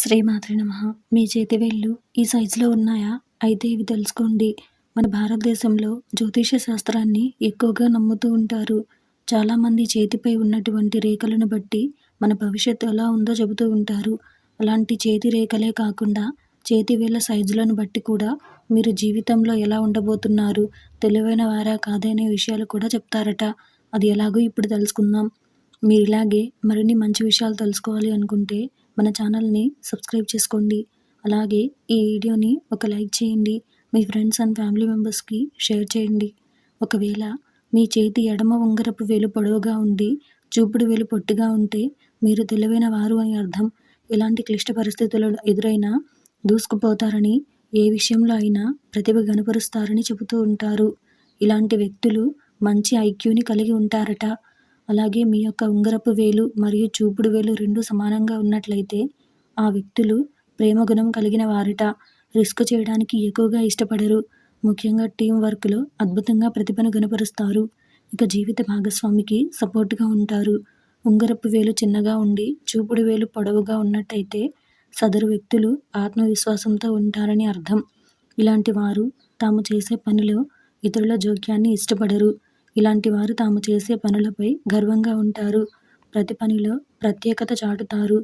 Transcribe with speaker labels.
Speaker 1: శ్రీమాతృ నమ. మీ చేతి వేళ్ళు ఈ సైజులో ఉన్నాయా? అయితే ఇవి తెలుసుకోండి. మన భారతదేశంలో జ్యోతిష శాస్త్రాన్ని ఎక్కువగా నమ్ముతూ ఉంటారు. చాలామంది చేతిపై ఉన్నటువంటి రేఖలను బట్టి మన భవిష్యత్తు ఎలా ఉందో చెబుతూ ఉంటారు. అలాంటి చేతి రేఖలే కాకుండా చేతి వేళ్ళ సైజులను బట్టి కూడా మీరు జీవితంలో ఎలా ఉండబోతున్నారు? తెలివైన వారా కాదనే విషయాలు కూడా చెప్తారట. అది ఎలాగో ఇప్పుడు తెలుసుకుందాం. మీరు ఇలాగే మరిన్ని మంచి విషయాలు తెలుసుకోవాలి అనుకుంటే మన ఛానల్ని సబ్స్క్రైబ్ చేసుకోండి. అలాగే ఈ వీడియోని ఒక లైక్ చేయండి. మీ ఫ్రెండ్స్ అండ్ ఫ్యామిలీ మెంబర్స్కి షేర్ చేయండి. ఒకవేళ మీ చేతి ఎడమ ఉంగరపు వేలు పొడవుగా ఉండి చూపుడు వేలు పొట్టిగా ఉంటే మీరు తెలివైన వారు అని అర్థం. ఎలాంటి క్లిష్ట పరిస్థితులు ఎదురైనా దూసుకుపోతారని ఏ విషయంలో అయినా ప్రతిభ కనపరుస్తారని చెబుతూ ఉంటారు. ఇలాంటి వ్యక్తులు మంచి ఐక్యూని కలిగి ఉంటారట. అలాగే మీ యొక్క ఉంగరపు వేలు మరియు చూపుడు వేలు రెండు సమానంగా ఉన్నట్లయితే ఆ వ్యక్తులు ప్రేమ గుణం కలిగిన వారిట రిస్క్ చేయడానికి ఎక్కువగా ఇష్టపడరు. ముఖ్యంగా టీం వర్క్లో అద్భుతంగా ప్రతిభను కనపరుస్తారు ఇక జీవిత భాగస్వామికి సపోర్ట్గా ఉంటారు. ఉంగరపు వేలు చిన్నగా ఉండి చూపుడు వేలు పొడవుగా ఉన్నట్టయితే సదరు వ్యక్తులు ఆత్మవిశ్వాసంతో ఉంటారని అర్థం. ఇలాంటి వారు తాము చేసే పనిలో ఇతరుల జోక్యాన్ని ఇష్టపడరు. ఇలాంటి వారు తాము చేసే పనులపై గర్వంగా ఉంటారు. ప్రతి పనిలో ప్రత్యేకత చాటుతారు.